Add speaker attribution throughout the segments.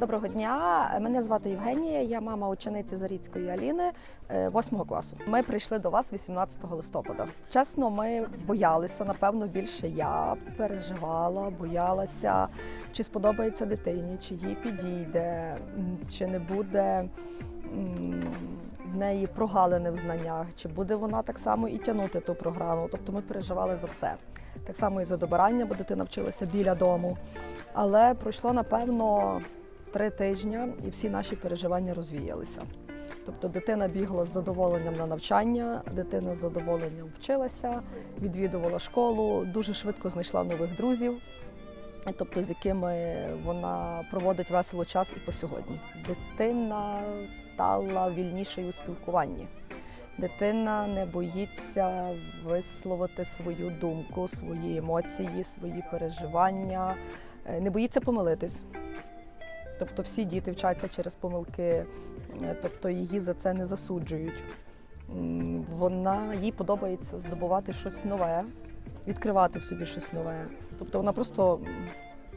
Speaker 1: Доброго дня. Мене звати Євгенія. Я мама учениці Заріцької Аліни 8 класу. Ми прийшли до вас 18 листопада. Чесно, ми боялися. Напевно, більше я переживала, боялася, чи сподобається дитині, чи їй підійде, чи не буде. В неї прогалини в знаннях, чи буде вона так само і тягнути ту програму. Тобто ми переживали за все. Так само і за добирання, бо дитина вчилася біля дому. Але пройшло напевно три тижні, і всі наші переживання розвіялися. Тобто дитина бігла з задоволенням на навчання, дитина з задоволенням вчилася, відвідувала школу, дуже швидко знайшла нових друзів, тобто з якими вона проводить весело час і по сьогодні. Дитина стала вільнішою у спілкуванні. Дитина не боїться висловити свою думку, свої емоції, свої переживання, е, не боїться помилитись. Тобто всі діти вчаться через помилки, е, тобто її за це не засуджують. Вона їй подобається здобувати щось нове, відкривати в собі щось нове. Тобто вона просто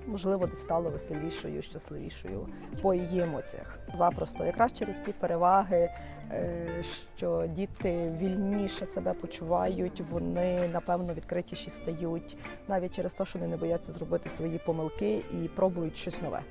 Speaker 1: можливо стала веселішою, щасливішою по її емоціях. Запросто, якраз через ті переваги, е, що діти вільніше себе почувають, вони напевно відкритіші стають, навіть через те, що вони не бояться зробити свої помилки і пробують щось нове.